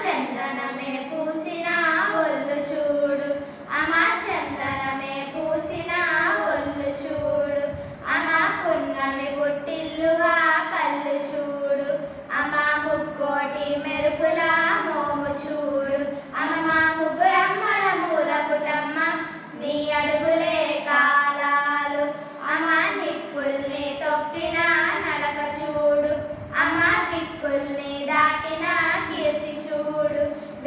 చందనమే పూసిన ఒళ్ళు చూడు. అమా చందనమే పూసిన ఒళ్ళు చూడు. అమా పున్నమి పుట్టిల్లువా కళ్ళు చూడు. అమా ముక్కోటి మెరుపుల మోము చూడు. అమ మా ముగ్గురమ్మల మూల పుటమ్మ నీ అడుగులే కాలాలు. అమా నిప్పుల్ని తొక్కిన